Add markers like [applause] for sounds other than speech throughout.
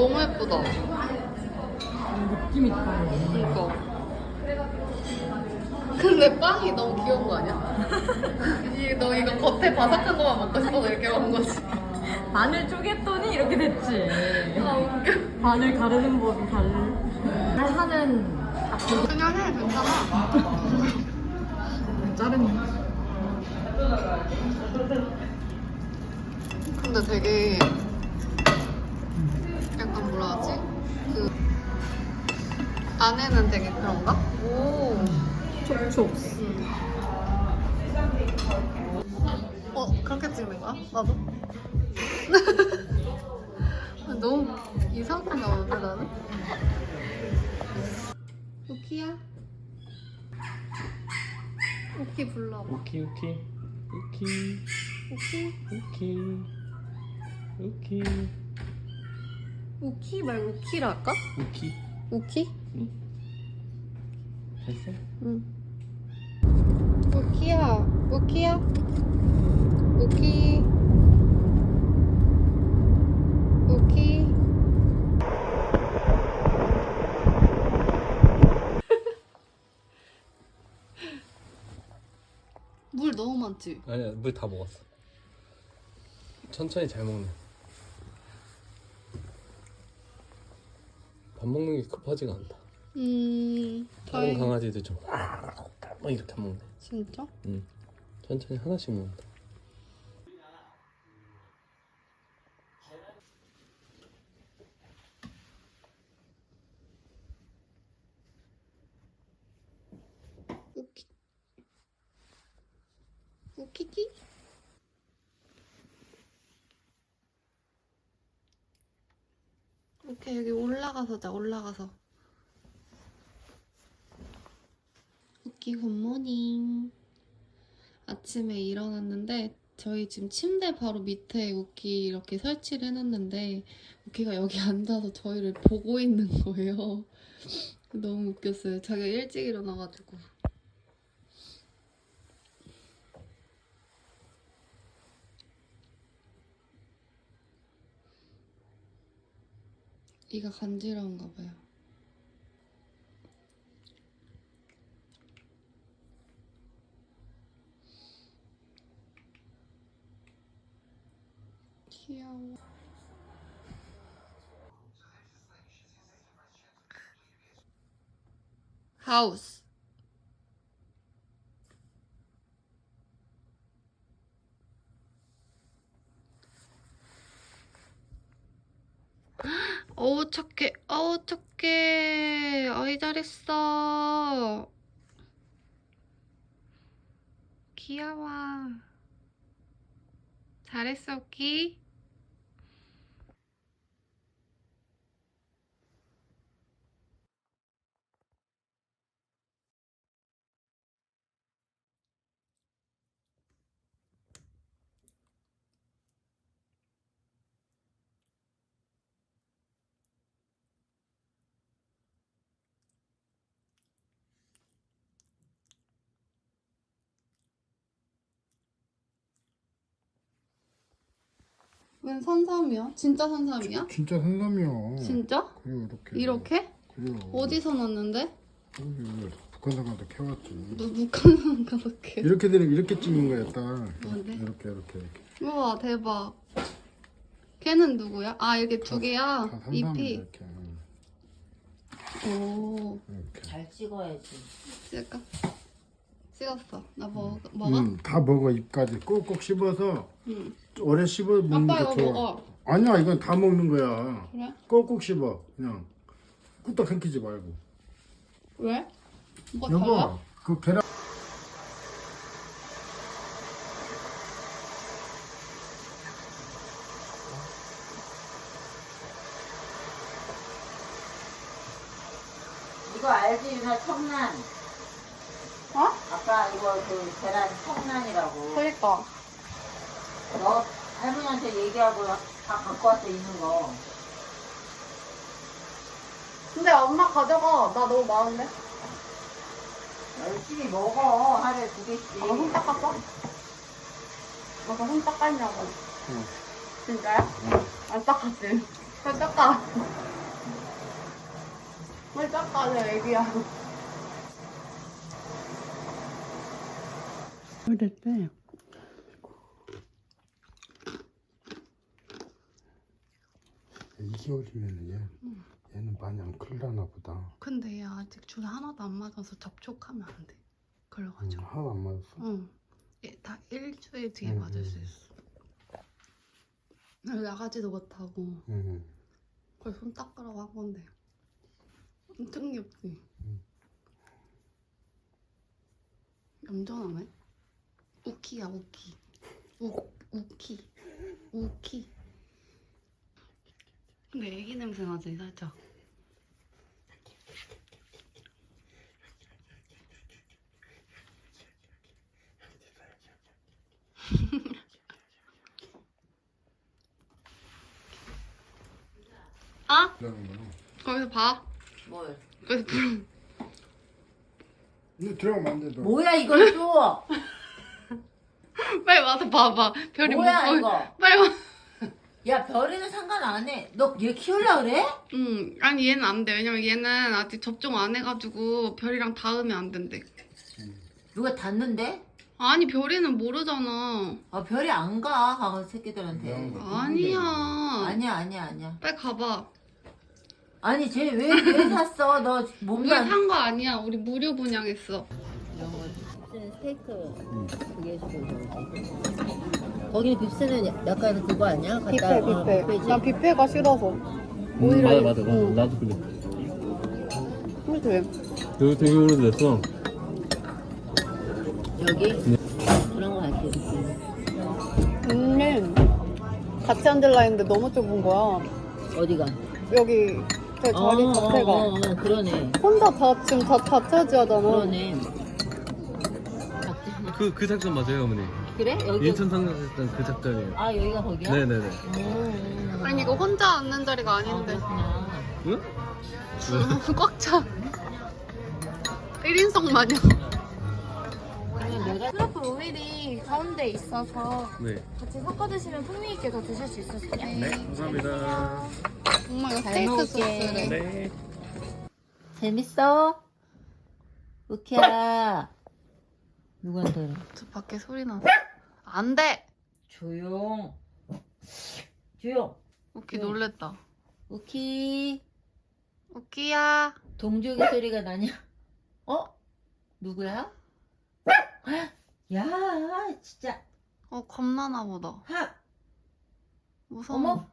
너무 예쁘다. 느낌 있다. 이거. 근데 빵이 너무 귀여운 거 아니야? [laughs] 이, 너 이거 겉에 바삭한 거만 먹고 싶어서 이렇게 먹은 거지. 반을 쪼갰더니 이렇게 됐지. 아 웃겨. 반을 가르는 법이 달. 하는 그냥 해 괜찮아. [laughs] 자르는. 근데 되게 안에는 되게 그런가? 오. 촉촉. 어 그렇게 찍는 거야? 나도? [laughs] 너무 이상하게 나오는데 나는? 우키야? 우키 불러봐 우키 우키 우키 우키 우키 우키 우키 말고 우키라 할까? 우키 우키? 됐어? 응. 우키야 우키야? 우키. 우키. [laughs] 물 너무 많지? 아니야 물 다 먹었어. 천천히 잘 먹네. 밥 먹는 게 급하지가 않다 음... 다른 다행 강아지들 좀 막 이렇게 먹네. 진짜? 응. 천천히 하나씩 먹는다. 우키. 우키키? 오케이 여기 올라가서 자 올라가서 우키 굿모닝 아침에 일어났는데 저희 지금 침대 바로 밑에 우키 이렇게 설치를 해놨는데 우키가 여기 [laughs] 앉아서 저희를 보고 있는 거예요. [laughs] 너무 웃겼어요. 자기가 일찍 일어나가지고. 이가 간지러운가 봐요. 귀여워. 하우스. 어우 착해. 어우 착해. 아이 잘했어. 귀여워. 잘했어 오 웬 산삼이야? 진짜 산삼이야? 진짜 산삼이야. 진짜? 그래 이렇게. 이렇게? 그래. 어디서 났는데? 여기 북한산 가서 캐왔지. 너 북한산 가서 개 이렇게 되는 이렇게 찍는 거야 딱. 뭔데? 이렇게 이렇게 이렇게. 우와 대박 걔는 누구야? 아 이렇게 두 개야? 다 산삼 잎이 이렇게. 오 이렇게. 잘 찍어야지. 찍을까? 찍었어 나 먹어 먹어? 음, 다 먹어 잎까지 꼭꼭 씹어서 응. 오래 씹어 먹는 아빠 거 이거 좋아. 먹어 아니야 이건 다 먹는 거야. 그래? 꼭꼭 씹어 그냥 꿀떡 삼키지 말고. 왜? 뭐가 달라? 여보 그 계란. 이거 알지, 유나 청란. 아까 이거 그 계란 청란이라고. 그러니까. 너 할머니한테 얘기하고 다 갖고 왔어 있는 거. 근데 엄마 가져가. 나 너무 많은데. 열심히 먹어. 하루에 두 개씩. 아, 손 닦았어? 너가 손 닦았냐고. 응. 진짜요? 안 닦았지. 손 닦아. 손 닦아, 내 애기야. 오래됐대. 이개월이면 얘, 얘는 많이 안 클라나 보다. 근데 얘 아직 줄 하나도 안 맞아서 접촉하면 안 돼. 응, 그래가지고. 하나도 안 맞았어. 응. 얘다 일주일 뒤에 응, 맞을 수 응. 있어. 나가지도 못하고. 응. 그걸 손 닦으라고 한 건데. 엄청 귀엽지? 응. 얌전하네? 우키야, 우키. 우, 우키. 우키. 근데 애기 냄새 나지, 살짝. [laughs] 아? 그러는 거야. 거기서 봐. 뭘? 거기서 불. 근데 들어가면 안 돼, 너. 뭐야 이걸 또? [laughs] 와서 봐봐. 별이 뭐야 못 이거? 빨리 와. 야 별이는 상관 안 해. 너 얘 키울라 그래? 응. 아니 얘는 안 돼. 왜냐면 얘는 아직 접종 안 해가지고 별이랑 닿으면 안 된대. 누가 닿는데? 아니 별이는 모르잖아. 아 별이 안 가. 강아지 새끼들한테. 아니야. 아니야 아니야 아니야. 빨리 가봐. 아니 쟤 왜 왜 샀어? 너 몸도 우리 안 산 거 아니야. 우리 무료 분양했어. 스테이크 그게 거기 빕스는 약간 그거 아니야? 갖다 어, 뷔페지. 뷔페가 싫어서. 오히려 맞아 맞아 맞아 나도 그래 근데 왜? 여기 되게 오래됐어 여기 그런 거 같아. 근데 같이 앉을라 했는데 너무 좁은 거야. 어디가? 여기 제 자리 어, 자체가. 어, 어, 그러네. 혼자 다 지금 다, 다 차지하잖아. 그러네. 그, 그 작전 맞아요 어머니 그래? 여기 인천 상가했던 그 작전이에요 아 여기가 거기야? 네네네 오. 아니 이거 혼자 앉는 자리가 아, 아닌데. 그렇구나. 응? 꽉 차. 1인석 마냥. 그러면 내가 트러플 오일이 가운데 있어서 네 같이 섞어 드시면 풍미 있게 더 드실 수 있어서 네, 감사합니다 정말 잘 스테이크 먹을게. 소스래. 네 재밌어? 우키야. 누구한테? 저 밖에 소리 나서. 안 돼! 조용. 조용. 우키 응. 놀랬다. 우키. 우키야. 동족의 소리가 나냐? 어? 누구야? 야, 진짜. 어, 겁나나 보다. 하. 무서워. 어머.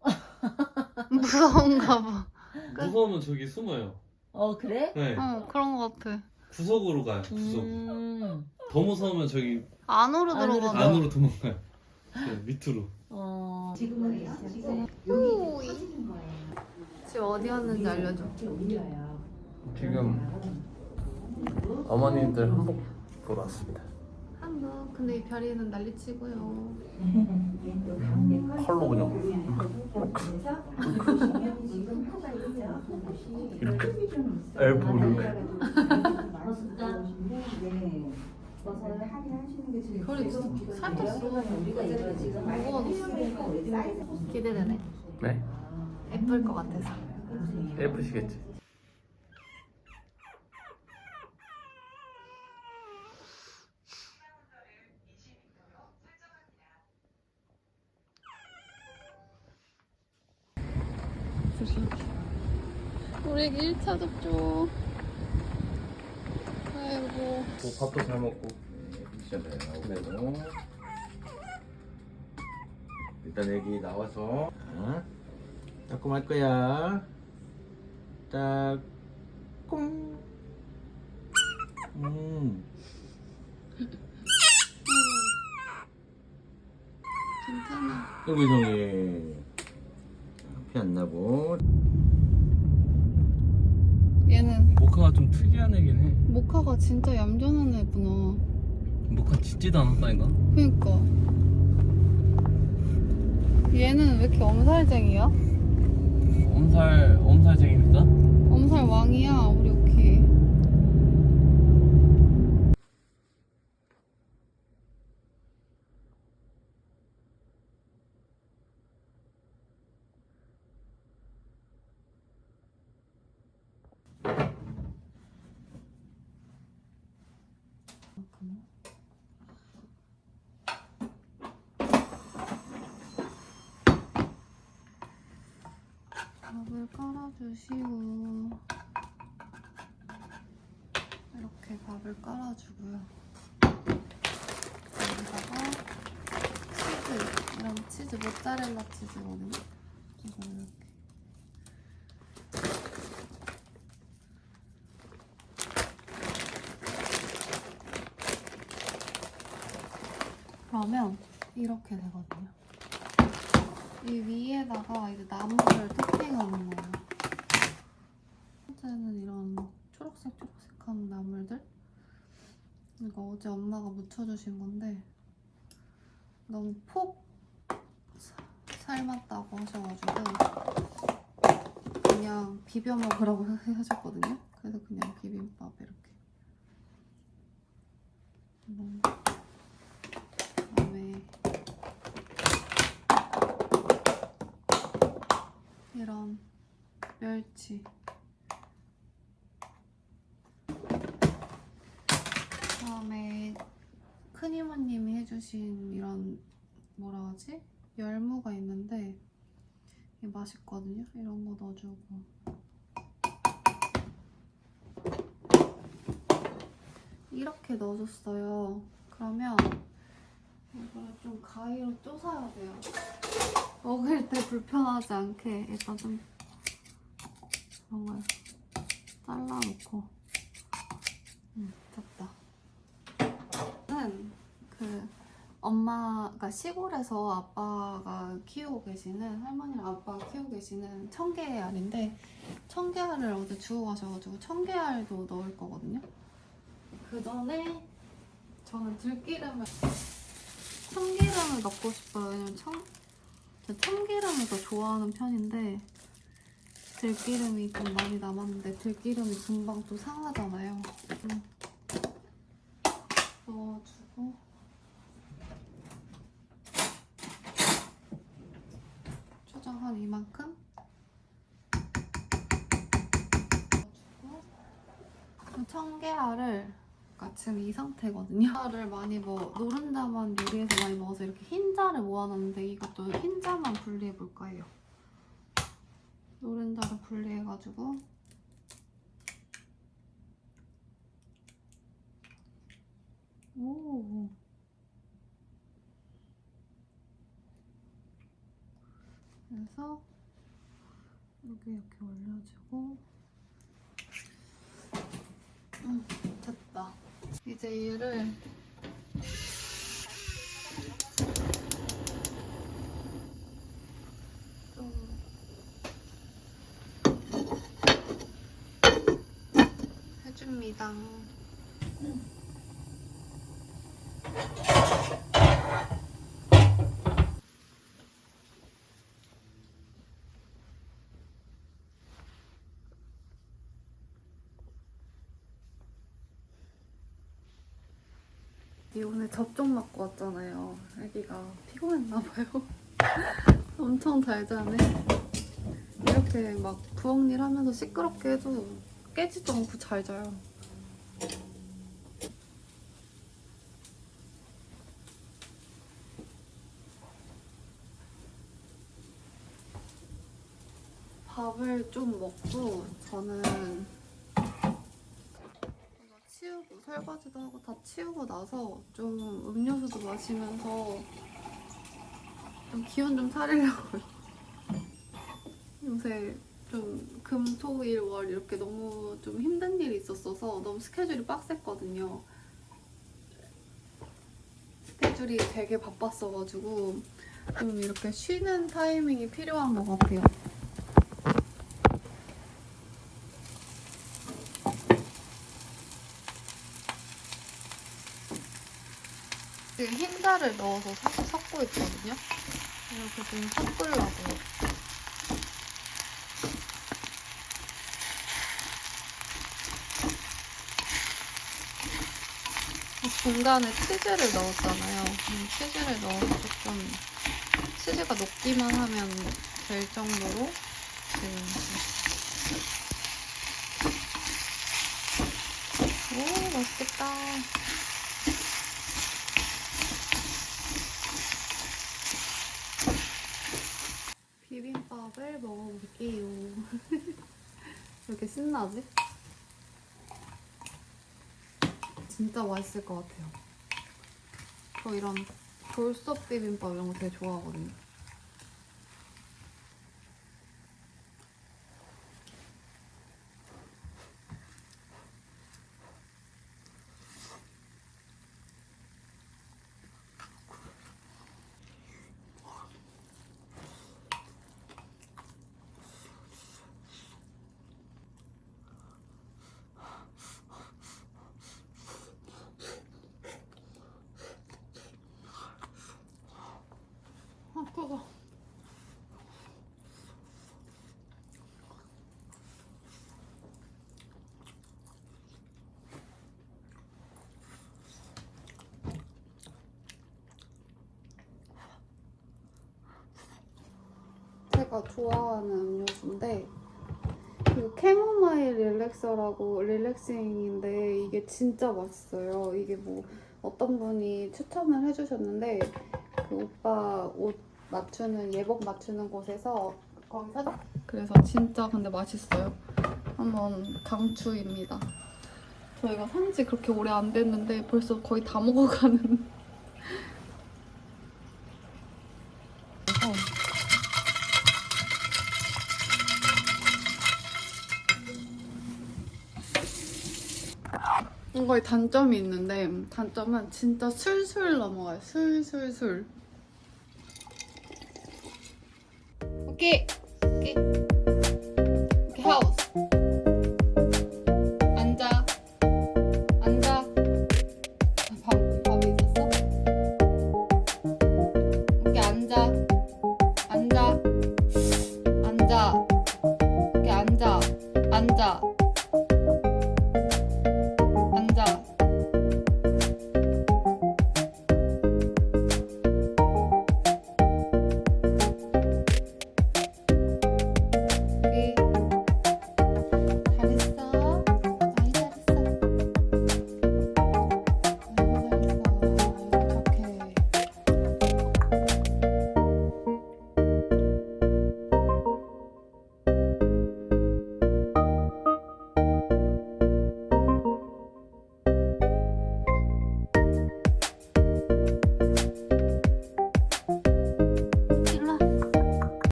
[laughs] 무서운가 봐. 무서우면 저기 숨어요 어, 그래? 네 어, 그런 거 같아. 구석으로 가요 구석. 음. 더 무서우면 저기 안으로 안으로 들어가. 안으로 도망가요. 네, 밑으로. 어. 지금 어디 왔는지 알려줘. 지금 어머님들 한복 보러 왔습니다. 한국. 근데 이 별이는 난리치고요. 컬로 그냥 이렇게 엘보 이렇게 별이 진짜 살쪘어. 무거워졌어. 기대되네. 네 예쁠 것 같아서. 예쁘시겠지 우리 1차 접종. 아이고. 뭐 밥도 잘 먹고 시작해요. 그래도 일단 애기 나와서 어? 따끔 할 거야. 따끔. 음. 괜찮아. 여기 저기 피안 나고 얘는 모카가 좀 특이한 애긴 해. 모카가 진짜 얌전한 애구나. 모카 짖지도 않았다니까. 그니까. 얘는 왜 이렇게 엄살쟁이야? 엄살 엄살쟁입니까? 엄살 왕이야, 우리 오키. 밥을 깔아주시고 이렇게 밥을 깔아주고요. 여기다가 치즈, 이런 치즈 모짜렐라 치즈거든요. 이거 이렇게. 그러면 이렇게 되거든요. 이 위에다가 이제 나무를 토핑하는 거예요. 첫째는 이런 초록색 초록색한 나물들. 이거 어제 엄마가 묻혀주신 건데 너무 폭 사- 삶았다고 하셔가지고 그냥 비벼 먹으라고 [laughs] 하셨거든요. 그래서 그냥 비빔밥 이렇게. 멸치 그다음에 큰 이모님이 해주신 이런 뭐라 하지? 열무가 있는데 이게 맛있거든요. 이런 거 넣어주고. 이렇게 넣어줬어요. 그러면 이걸 좀 가위로 쪼사야 돼요. 먹을 때 불편하지 않게. 일단 좀 그런 걸 잘라놓고. 음, 됐다. 는그 엄마가 시골에서 아빠가 키우고 계시는 할머니랑 아빠가 키우고 계시는 청계알인데 청계알을 어제 주워 가셔가지고 청계알도 넣을 거거든요. 그 전에 저는 들기름을 참기름을 넣고 싶어요. 왜냐면 청, 저 참기름을 더 좋아하는 편인데 들기름이 좀 많이 남았는데 들기름이 금방 또 상하잖아요. 음. 넣어주고 초장 한 이만큼 청계알을 그러니까 지금 이 상태거든요. 흰자를 많이 뭐 노른자만 요리해서 많이 먹어서 이렇게 흰자를 모아놨는데 이것도 흰자만 분리해 볼 거예요. 노른자를 분리해가지고. 오. 그래서 여기 이렇게 올려주고. 음, 됐다. 이제 얘를 좀 해줍니다. 이 오늘 접종 맞고 왔잖아요. 아기가 피곤했나봐요. [laughs] 엄청 잘 자네. 이렇게 막 부엌일 하면서 시끄럽게 해도 깨지도 않고 잘 자요. 밥을 좀 먹고 저는 치우고 설거지도 하고 다 치우고 나서 좀 음료수도 마시면서 좀 기운 좀 차리려고요. [laughs] 요새 좀 금, 토, 일, 월 이렇게 너무 좀 힘든 일이 있었어서 너무 스케줄이 빡셌거든요. 스케줄이 되게 바빴어가지고 좀 이렇게 쉬는 타이밍이 필요한 것 같아요. 지금 흰자를 넣어서 샀고 있거든요. 이렇게 좀 섞으려고요. 중간에 치즈를 넣었잖아요. 음, 치즈를 넣어서 조금 치즈가 녹기만 하면 될 정도로 지금 오 맛있겠다. 비빔밥을 먹어볼게요. [laughs] 왜 이렇게 신나지? 진짜 맛있을 것 같아요. 저 이런 돌솥 비빔밥 이런 거 되게 좋아하거든요. 아, 뜨거. 제가 좋아하는 음료수인데 이거 캐모마일 릴렉서라고 릴렉싱인데 이게 진짜 맛있어요. 이게 뭐 어떤 분이 추천을 해주셨는데 그 오빠 옷 맞추는 예복 맞추는 곳에서 거기 사장 그래서 진짜 근데 맛있어요. 한번 강추입니다. 저희가 산지 그렇게 오래 안 됐는데 벌써 거의 다 먹어가는. 이거에 단점이 있는데 단점은 진짜 술술 넘어가요. 술술술. 오케이